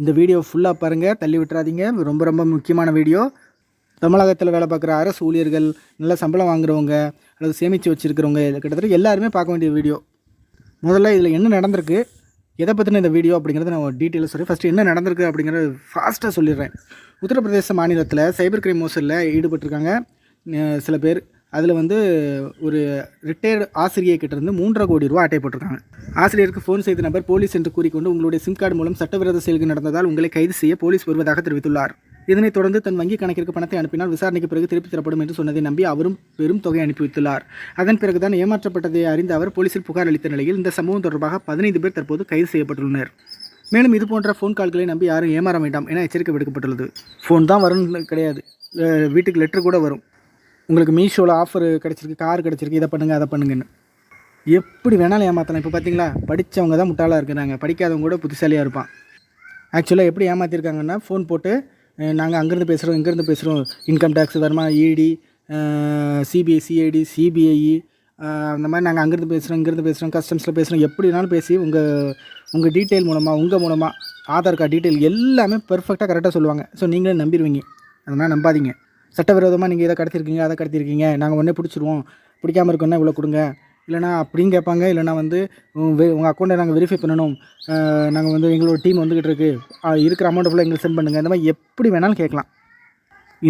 இந்த வீடியோ ஃபுல்லாக பாருங்கள் தள்ளி விட்டுறாதீங்க. ரொம்ப ரொம்ப முக்கியமான வீடியோ. தமிழகத்தில் வேலை பார்க்குற அரசு ஊழியர்கள் நல்ல சம்பளம் வாங்குறவங்க அல்லது சேமித்து வச்சுருக்கிறவங்க கிட்டத்தட்ட எல்லாருமே பார்க்க வேண்டிய வீடியோ. முதல்ல இதில் என்ன நடந்திருக்கு எதை பற்றின இந்த வீடியோ அப்படிங்கிறத நான் டீட்டெயிலாக சொல்லி ஃபஸ்ட்டு என்ன நடந்திருக்கு அப்படிங்கிறத ஃபாஸ்ட்டாக சொல்லிடுறேன். உத்தரப்பிரதேச மாநிலத்தில் சைபர் கிரைம் மோசலில் ஈடுபட்டிருக்காங்க சில பேர். அதில் வந்து ஒரு ரிட்டையர்டு ஆசிரியர் கிட்டேருந்து மூன்றரை கோடி ரூபா அட்டை போட்டிருக்காங்க. ஆசிரியருக்கு ஃபோன் செய்த நபர் போலீஸ் என்று கூறிக்கொண்டு உங்களுடைய சிம் கார்டு மூலம் சட்டவிரோத செயல்கள் நடந்ததால் உங்களை கைது செய்ய போலீஸ் வருவதாக தெரிவித்துள்ளார். இதனைத் தொடர்ந்து தன் வங்கி கணக்கிற்கு பணத்தை அனுப்பினால் விசாரணைக்கு பிறகு திருப்பி தரப்படும் என்று சொன்னதை நம்பி அவரும் பெரும் தொகை அனுப்பி வைத்துள்ளார். அதன் பிறகுதான் ஏமாற்றப்பட்டதை அறிந்த அவர் போலீசில் புகார் அளித்த நிலையில் இந்த சம்பவம் தொடர்பாக பதினைந்து பேர் தற்போது கைது செய்யப்பட்டுள்ளனர். மேலும் இது போன்ற ஃபோன் கால்களை நம்பி யாரும் ஏமாற வேண்டாம் என எச்சரிக்கை விடுக்கப்பட்டுள்ளது. ஃபோன் தான் வரும்னு கிடையாது. வீட்டுக்கு லெட்டர் கூட வரும். உங்களுக்கு மீஷோவில் ஆஃபர் கிடச்சிருக்கு கார் கிடச்சிருக்கு இதை பண்ணுங்கள் அதை பண்ணுங்கன்னு. எப்படி வேணாலும் ஏமாற்றலாம் இப்போ பார்த்தீங்களா படித்தவங்க தான் முட்டாளாக இருக்கிறாங்க. படிக்காதவங்க கூட புத்திசாலியாக இருப்பான். ஆக்சுவலாக எப்படி ஏமாற்றிருக்காங்கன்னா ஃபோன் போட்டு நாங்கள் அங்கேருந்து பேசுகிறோம் இங்கேருந்து பேசுகிறோம் இன்கம் டேக்ஸ் வருமா? இடி சிபிஐ சிஐடி சிபிஐஇ அந்த மாதிரி நாங்கள் அங்கேருந்து பேசுகிறோம் இங்கேருந்து பேசுகிறோம் கஸ்டம்ஸில் பேசுகிறோம் எப்படி வேணாலும் பேசி உங்கள் உங்கள் டீட்டெயில் மூலமாக உங்கள் மூலமாக ஆதார் கார்டு டீட்டெயில் எல்லாமே பெர்ஃபெக்டாக கரெக்டாக சொல்லுவாங்க. ஸோ நீங்களே நம்பிடுவீங்க. அதனால் நம்பாதீங்க. சட்டவிரோதமாக நீங்கள் இதை கடத்திருக்கீங்க அதை கடத்திருக்கீங்க. நாங்கள் உடனே பிடிச்சிருவோம். பிடிக்காம இருக்கோன்னா இவ்வளோ கொடுங்க. இல்லைனா அப்படின்னு கேட்பாங்க. இல்லைனா வந்து உங்கள் அக்கௌண்ட்டை நாங்கள் வெரிஃபை பண்ணணும். நாங்கள் வந்து எங்களோட டீம் வந்துக்கிட்டு இருக்குது இருக்கிற அமௌண்ட்டை ஃபுல்லாக எங்களுக்கு சென்ட் பண்ணுங்கள் இந்த மாதிரி எப்படி வேணாலும் கேட்கலாம்.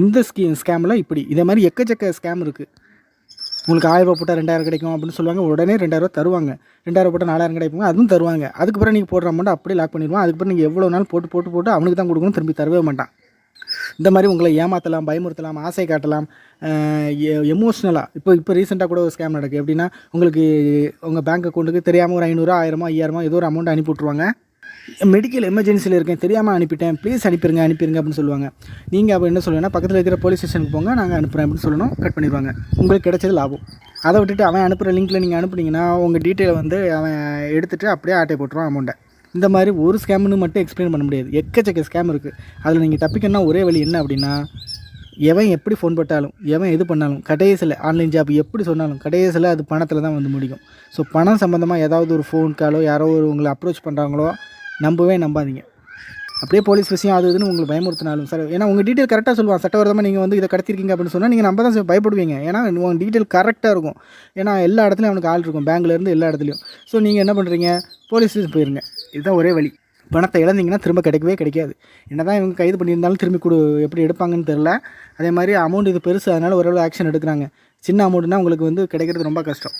இந்த ஸ்கீ ஸ்கேமில் இப்படி. இதே மாதிரி எக்கச்சக்க ஸ்கேம் இருக்குது உங்களுக்கு ஆயிரரூபா போட்டால் ரெண்டாயிரம் கிடைக்கும் அப்படின்னு சொல்லுவாங்க. உடனே ரெண்டாயிரரூபா தருவாங்க. ரெண்டாயிரம் போட்டால் நாலாயிரம் கிடைக்கும்? அதுவும் தருவாங்க. அதுக்கப்புறம் நீங்கள் போடுற அமௌண்ட் அப்படியே லாக் பண்ணிடுவோம். அதுக்கப்புறம் நீங்கள் எவ்வளோ நாள் போட்டு போட்டு போட்டு அவனுக்கு தான் கொடுக்கணும் திரும்பி தரவே மாட்டான். இந்த மாதிரி உங்களை ஏமாற்றலாம் பயமுறுத்தலாம் ஆசை காட்டலாம் எமோஷ்னலாக இப்போ இப்போ ரீசெண்டாக கூட ஒரு ஸ்கேம் நடக்குது எப்படின்னா உங்களுக்கு உங்கள் பேங்க் அக்கௌண்ட்டுக்கு தெரியாமல் ஒரு ஐநூறுரூவா ஆயிரமோ ஐயாயிரமோ ஏதோ ஒரு அமௌண்ட் அனுப்பி விட்ருவாங்க மெடிக்கல் எமர்ஜென்சியில் இருக்கேன் தெரியாமல் அனுப்பிட்டேன் ப்ளீஸ் அனுப்பிடுங்க அனுப்பிடுங்க அப்படின்னு சொல்லுவாங்க. நீங்கள் அப்போ என்ன சொல்லுவேன்னா பக்கத்தில் இருக்கிற போலீஸ் ஸ்டேஷனுக்கு போங்க நாங்கள் அனுப்புகிறேன் அப்படின்னு சொல்லணும் கட் பண்ணிடுவாங்க. உங்களுக்கு கிடைச்சது லாபம். அதை விட்டுட்டு அவன் அனுப்புகிற லிங்க்கில் நீங்கள் அனுப்புனீங்கன்னா உங்கள் டீட்டெயில் வந்து அவன் எடுத்துகிட்டு அப்படியே ஆட்டை போட்டுருவான் அமௌண்ட்டை இந்த மாதிரி ஒரு ஸ்கேம்னு மட்டும் எக்ஸ்பிளைன் பண்ண முடியாது. எக்கச்சக்க ஸ்கேம் இருக்குது அதில் நீங்கள் தப்பிக்கணும்னா ஒரே வழி என்ன அப்படின்னா எவன் எப்படி ஃபோன் போட்டாலும் எவன் எது பண்ணாலும் கடைசியில் ஆன்லைன் ஜாப் எப்படி சொன்னாலும் கடைசியில் அது பணத்தில் தான் வந்து முடியும் ஸோ பணம் சம்மந்தமாக ஏதாவது ஒரு ஃபோன் காலோ யாரோ ஒரு உங்களை அப்ரோச் பண்ணுறாங்களோ நம்பவே நம்பாதீங்க. அப்படியே போலீஸ் விஷயம் அது இதுன்னு உங்களுக்கு பயமுறுத்தினாலும் சார். ஏன்னா உங்கள் டீட்டெயில் கரெக்டாக சொல்லுவான் சட்டவிரோதமாக நீங்கள் வந்து இதை கடத்திருக்கீங்க அப்படின்னு சொன்னால் நீங்கள் நம்ம தான் பயப்படுவீங்க. ஏன்னா உங்கள் டீட்டெயில் கரெக்டாக இருக்கும். ஏன்னா எல்லா இடத்துலையும் அவனுக்கு ஆள் இருக்கும். பேங்க்லேருந்து எல்லா இடத்துலையும். ஸோ நீங்கள் என்ன பண்ணுறீங்க போலீஸ் ஸ்டேஷன் போயிருங்க. இதுதான் ஒரே வழி. பணத்தை இழந்தீங்கன்னா திரும்ப கிடைக்கவே கிடைக்காது. என்ன தான் இவங்க கைது பண்ணியிருந்தாலும் திரும்பி கொடு எப்படி எடுப்பாங்கன்னு தெரில அதே மாதிரி அமௌண்ட் இது பெருசு அதனால் ஓரளவு ஆக்ஷன் எடுக்கிறாங்க. சின்ன அமௌண்ட்னா உங்களுக்கு வந்து கிடைக்கிறது ரொம்ப கஷ்டம்.